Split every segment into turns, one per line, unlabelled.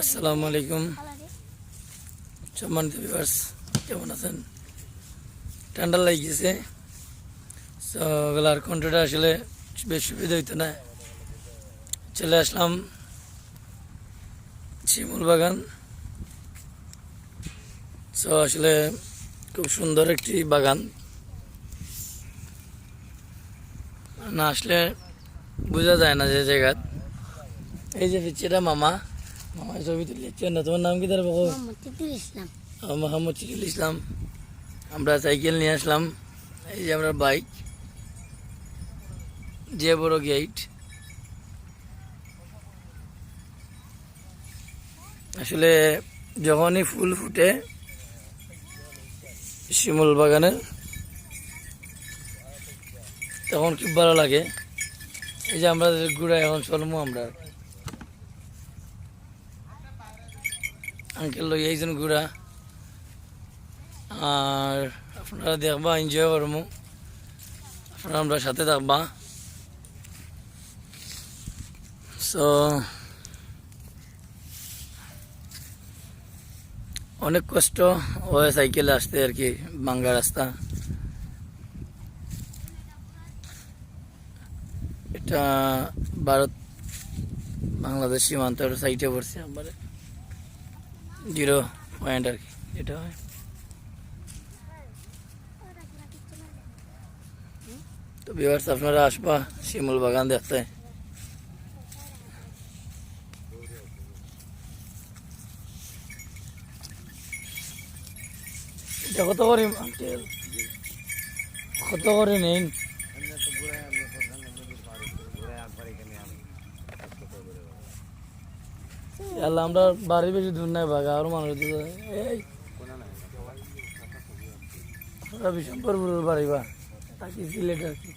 আসসালামু আলাইকুম। সম্মানিত ভিউয়ার্স কেমন আছেন? ঠান্ডা লাগিয়েছে। তো গলার কণ্ঠটা আসলে বেশ সুবিধা হইতো না। চলে আসলাম শিমুল বাগান। তো আসলে খুব সুন্দর একটি বাগান। না আসলে বোঝা যায় না যে জায়গা। এই যে পিচ্ছিটা মামা। মামা ছবি তুলেছেন না। তোমার নাম কি তার বাবু?
ইসলাম।
মোহাম্মদ চিকুল ইসলাম। আমরা সাইকেল নিয়ে আসলাম। এই যে আমরা বাইক। যে বড় গেট আসলে যখনই ফুল ফুটে শিমুল বাগানের তখন খুব ভালো লাগে। এই যে আমরা ঘুরে এখন চলমু আমরা। আঙ্কেল লই আইছেন ঘুরা। আর আপনারা দেখবা এনজয় করব আপনারা আমরা সাথে থাকবা। সো অনেক কষ্ট হয় সাইকেলে আসতে আর কি বাঙ্গা রাস্তা। এটা ভারত, বাংলাদেশ সীমান্তের সাইডে পড়ছে আমার জিরো পয়েন্ট আর কি, এটা হয়। তো বিভার্স আপনারা আসবা শিমুল বাগান দেখতে। কত করে কত করে নিন? আল্লাহ আমরা বাড়ি বেশি দূর নাই বাগা আর মানুষ এই। বিশম্বরপুরের বা, তাকি সিলেট আর কি।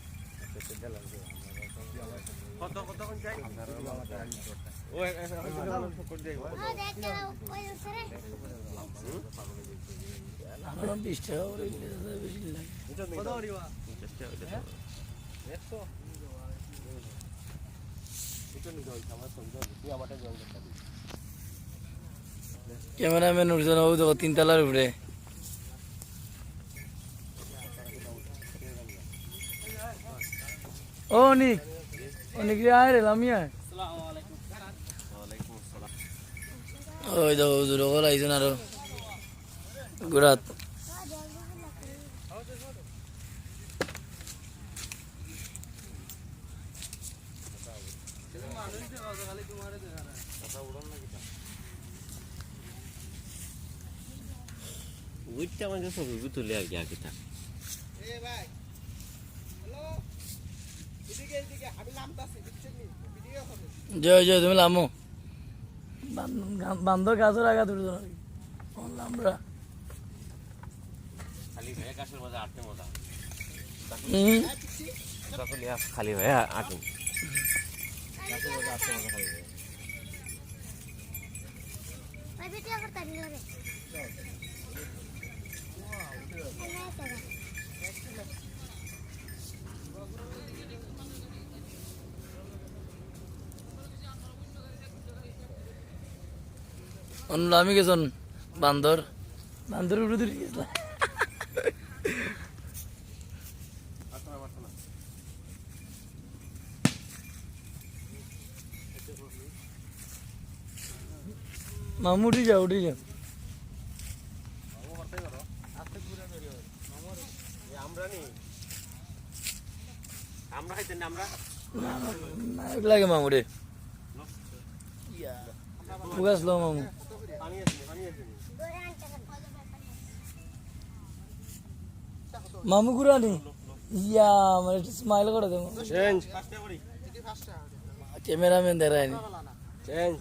বিশ টাকা করে নিলে তো বেশি লাগে। ক্যামেরাম্যান উঠছে না ও দেখো, তিনতলার উপরে। ও, অনিক। অনিক রে, আয় রে, লামি আয়। ওই দেখো, হুজুর ওগুলো আইছেন আরও। গুড়াত।
উইটটা আমাদের ছবি তুলে আর কি আর কি তা
জয় জয় তুমি লামো বান্ধব গাছের আগা তুলে আমরা
খালি ভাইয়া কাশের মজা। আটতে মজা খালি ভাইয়া। আটে
ভাই ভিডিও করতে
অন্য আমি গেছন বান্দর বান্দর উড়ে গেছিলাম মামু উঠি যাও উঠি যাও লাগে মামু রে ফুগাস লো মামু మామూ కూరాలి ఇయ్యా మరి స్మైల్
కూడా
చేంజ్ కెమెరామెన్
దగ్గర అని చేంజ్